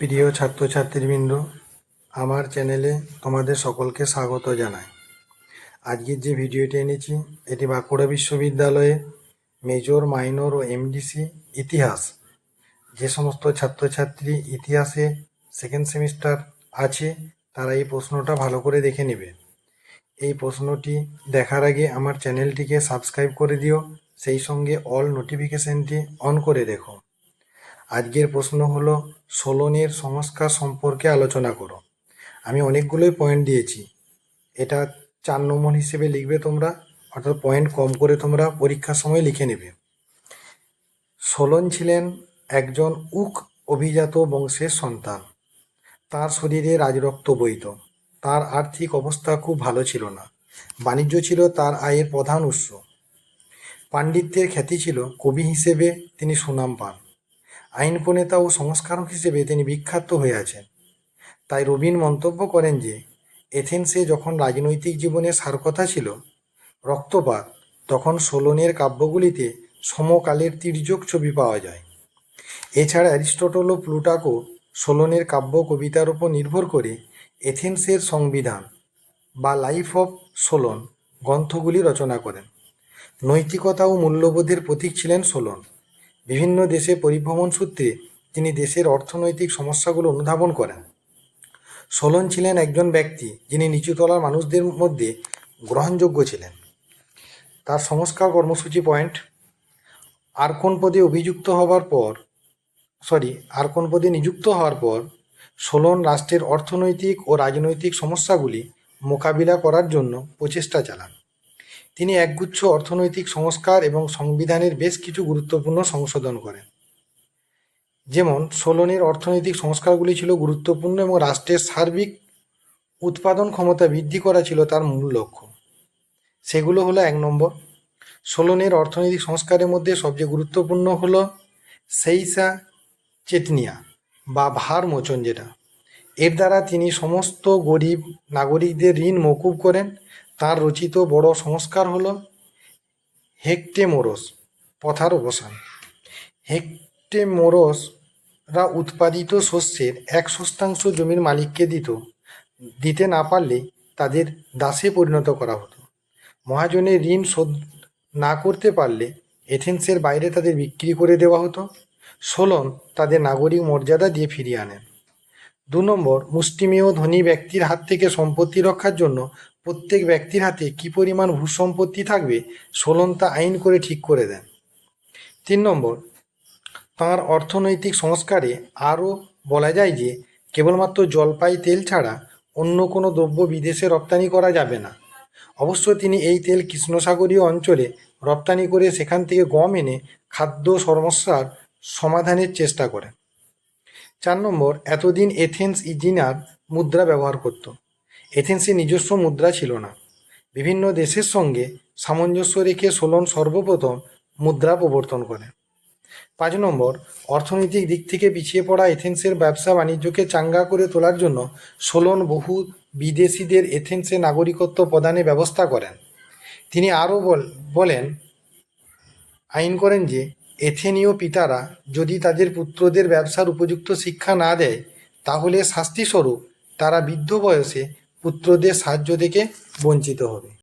প্রিয় ছাত্রছাত্রীবৃন্দ, আমার চ্যানেলে তোমাদের সকলকে স্বাগত জানাই। আজকের যে ভিডিওটি এনেছি, এটি বাঁকুড়া বিশ্ববিদ্যালয়ে মেজর, মাইনর ও এমডিসি ইতিহাস। যে সমস্ত ছাত্রছাত্রী ইতিহাসে সেকেন্ড সেমিস্টার আছে, তারা এই প্রশ্নটা ভালো করে দেখে নেবে। এই প্রশ্নটি দেখার আগে আমার চ্যানেলটিকে সাবস্ক্রাইব করে দিও, সেই সঙ্গে অল নোটিফিকেশনটি অন করে রেখো। আজকের প্রশ্ন হলো, সোলনের সংস্কার সম্পর্কে আলোচনা করো। আমি অনেকগুলোই পয়েন্ট দিয়েছি। এটা চার নম্বর হিসেবে লিখবে তোমরা, অর্থাৎ পয়েন্ট কম করে তোমরা পরীক্ষার সময় লিখে নেবে। সোলন ছিলেন একজন উক অভিজাত বংশের সন্তান। তার শরীরে রাজরক্ত বইত। তার আর্থিক অবস্থা খুব ভালো ছিল না। বাণিজ্য ছিল তার আয়ের প্রধান উৎস। পাণ্ডিত্যের খ্যাতি ছিল। কবি হিসেবে তিনি সুনাম পান। আইন প্রণেতা ও সংস্কারক হিসেবে তিনি বিখ্যাত হয়ে আছেন। তাই রবিন মন্তব্য করেন যে, এথেন্সে যখন রাজনৈতিক জীবনে সার কথা ছিল, রক্তপাত, তখন সোলনের কাব্যগুলিতে সমকালের তির্যক ছবি পাওয়া যায়। এছাড়া অ্যারিস্টটল ও প্লুটাকো সোলনের কাব্য কবিতার উপর নির্ভর করে এথেন্সের সংবিধান বা লাইফ অফ সোলন গ্রন্থগুলি রচনা করেন। নৈতিকতা ও মূল্যবোধের প্রতীক ছিলেন সোলন। বিভিন্ন দেশে পরিভ্রমণ সূত্রে তিনি দেশের অর্থনৈতিক সমস্যাগুলো অনুধাবন করেন। সোলন ছিলেন একজন ব্যক্তি যিনি নিচুতলার মানুষদের মধ্যে গ্রহণযোগ্য ছিলেন। তার সংস্কার কর্মসূচি পয়েন্ট আর্কন পদে অভিযুক্ত হওয়ার পর সরি আর্কন পদে নিযুক্ত হওয়ার পর সোলন রাষ্ট্রের অর্থনৈতিক ও রাজনৈতিক সমস্যাগুলি মোকাবিলা করার জন্য প্রচেষ্টা চালান। তিনি একগুচ্ছ অর্থনৈতিক সংস্কার এবং সংবিধানের বেশ কিছু গুরুত্বপূর্ণ সংশোধন করেন। যেমন, সোলনের অর্থনৈতিক সংস্কারগুলি ছিল গুরুত্বপূর্ণ এবং রাষ্ট্রের সার্বিক উৎপাদন ক্ষমতা বৃদ্ধি করা ছিল তার মূল লক্ষ্য। সেগুলো হলো এক নম্বর, সোলনের অর্থনৈতিক সংস্কারের মধ্যে সবচেয়ে গুরুত্বপূর্ণ হলো সেইসা চেতনিয়া বা ভার মোচন যেটা। এর দ্বারা তিনি সমস্ত গরিব নাগরিকদের ঋণ মকুব করেন তার রচিত বড় সংস্কার হল হেক্টেমোরস পথার অবসান। হেক্টেমোরসরা উৎপাদিত শস্যের এক ষষ্ঠাংশ জমির মালিককে দিত। দিতে না পারলে তাদের দাসে পরিণত করা হতো। মহাজনের ঋণ শোধ না করতে পারলে এথেন্সের বাইরে তাদের বিক্রি করে দেওয়া হতো। সোলন তাদের নাগরিক মর্যাদা দিয়ে ফিরিয়ে আনেন। দু নম্বর, মুষ্টিমেয় ধনী ব্যক্তির হাত থেকে সম্পত্তি রক্ষার জন্য প্রত্যেক ব্যক্তির হাতে কী পরিমাণ ভূসম্পত্তি থাকবে, সোলন তা আইন করে ঠিক করে দেন। তিন নম্বর, তাঁর অর্থনৈতিক সংস্কারে আরও বলা যায় যে, কেবলমাত্র জলপাই তেল ছাড়া অন্য কোনো দ্রব্য বিদেশে রপ্তানি করা যাবে না। অবশ্য তিনি এই তেল কৃষ্ণসাগরীয় অঞ্চলে রপ্তানি করে সেখান থেকে গম এনে খাদ্য সমস্যার সমাধানের চেষ্টা করেন। চার নম্বর, এতদিন এথেন্স ইজিনার মুদ্রা ব্যবহার করত। এথেন্সের নিজস্ব মুদ্রা ছিল না। বিভিন্ন দেশের সঙ্গে সামঞ্জস্য রেখে সোলন সর্বপ্রথম মুদ্রা প্রবর্তন করে। পাঁচ নম্বর, অর্থনৈতিক দিক থেকে পিছিয়ে পড়া এথেন্সের ব্যবসা বাণিজ্যকে চাঙ্গা করে তোলার জন্য সোলন বহু বিদেশিদের এথেন্সে নাগরিকত্ব প্রদানের ব্যবস্থা করেন। তিনি আরও বলেন, আইন করেন যে, এথেনীয় পিতারা যদি তাদের পুত্রদের ব্যবসার উপযুক্ত শিক্ষা না দেয়, তাহলে শাস্তিস্বরূপ তারা বৃদ্ধ বয়সে পুত্রদের সাহায্য থেকে বঞ্চিত হবে।